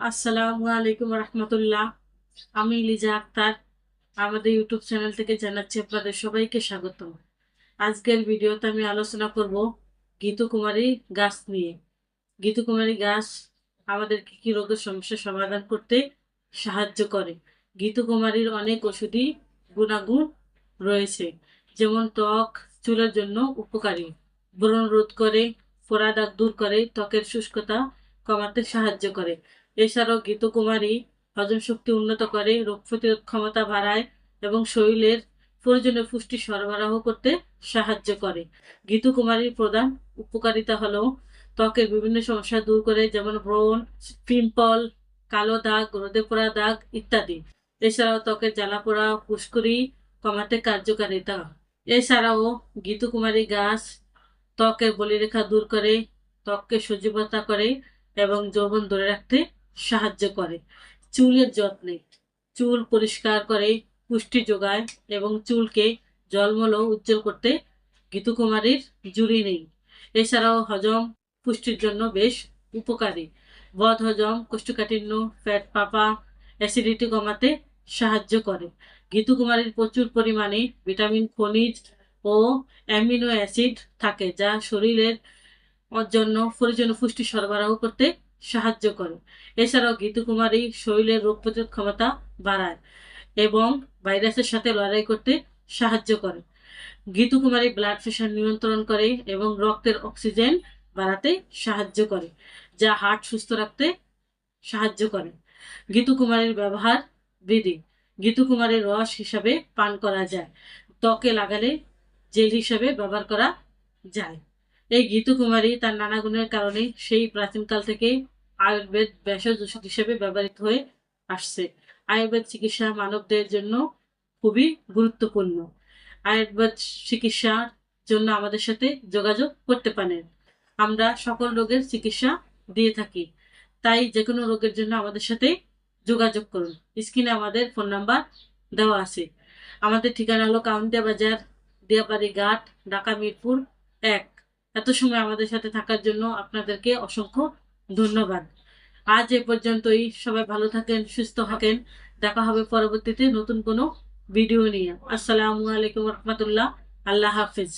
আসসালামু আলাইকুম রহমতুল্লাহ। আমি লিজা আক্তার। আমাদের ইউটিউব চ্যানেল থেকে জানাচ্ছি আপনাদের সবাইকে স্বাগত আজকের ভিডিওতে আমি আলোচনা করব গীতকুমারী গাছ নিয়ে। গীতকুমারী গাছ আমাদের কী কী রোগের সমস্যার সমাধান করতে সাহায্য করে? গীতকুমারীর অনেক ওষুধি গুণাগুণ রয়েছে, যেমন ত্বক চুলের জন্য উপকারী। ব্রণ রোধ করে, ফোড়া দাগ দূর করে, ত্বকের শুষ্কতা কমাতে সাহায্য করে। এছাড়াও গীতকুমারী হজম শক্তি উন্নত করে, রোগ প্রতিরোধ ক্ষমতা বাড়ায় এবং শরীরের প্রয়োজনীয় পুষ্টি সরবরাহ করতে সাহায্য করে। গীতকুমারীর প্রধান উপকারিতা হলো ত্বকের বিভিন্ন সমস্যা দূর করে, যেমন ব্রণ, পিম্পল, কালো দাগ, রোদে পোড়া দাগ ইত্যাদি। এছাড়াও ত্বকের জ্বালা পোড়া পুষ্করি কমাতে কার্যকারিতা। এছাড়াও গীতকুমারী গাছ ত্বকের বলিরেখা দূর করে, ত্বককে সজীবতা করে এবং যৌবন ধরে রাখতে সাহায্য করে। চুলের যত্নে। চুল পরিষ্কার করে, পুষ্টি যোগায় এবং চুলকে জলমল উজ্জ্বল করতে গীতকুমারীর জুড়ি নেই। এছাড়াও হজম পুষ্টির জন্য বেশ উপকারী। বদ হজম, কোষ্ঠকাঠিন্য, ফ্যাট পাপা, অ্যাসিডিটি কমাতে সাহায্য করে। গীতকুমারীর প্রচুর পরিমাণে ভিটামিন, খনিজ ও অ্যামিনো অ্যাসিড থাকে, যা শরীরের জন্য প্রয়োজনীয় পুষ্টি সরবরাহ করতে সাহায্য করে। এছাড়াও গীতকুমারী শরীরের রোগ প্রতিরোধ ক্ষমতা বাড়ায় এবং ভাইরাসের সাথে লড়াই করতে সাহায্য করে। গীতকুমারী ব্লাড প্রেশার নিয়ন্ত্রণ করে এবং রক্তের অক্সিজেন বাড়াতে সাহায্য করে, যা হার্ট সুস্থ রাখতে সাহায্য করে। গীতকুমারীর ব্যবহার বিধি গীতকুমারীর রস হিসাবে পান করা যায়। ত্বকে লাগালে জেল হিসাবে ব্যবহার করা যায়। এই গীতকুমারী তার নানা গুণের কারণে সেই প্রাচীনকাল থেকে আয়ুর্বেদ ভেষজ ওষুধ হিসেবে ব্যবহৃত হয়ে আসছে। আয়ুর্বেদ চিকিৎসা মানবদের জন্য খুবই গুরুত্বপূর্ণ। আয়ুর্বেদ চিকিৎসার জন্য আমাদের সাথে যোগাযোগ করতে পারেন। আমরা সকল রোগের চিকিৎসা দিয়ে থাকি। তাই যে কোনো রোগের জন্য আমাদের সাথে যোগাযোগ করুন। স্ক্রিনে আমাদের ফোন নাম্বার দেওয়া আছে। আমাদের ঠিকানা হলো কাউন্টিয়া বাজার দিয়াবাড়ি ঘাট, ঢাকা মিরপুর এক। এত সময় আমাদের সাথে থাকার জন্য আপনাদেরকে অসংখ্য ধন্যবাদ। আজ এ পর্যন্তই। সবাই ভালো থাকেন, সুস্থ থাকেন। দেখা হবে পরবর্তীতে নতুন কোনো ভিডিও নিয়ে। আসসালামু আলাইকুম রহমতুল্লাহ। আল্লাহ হাফিজ।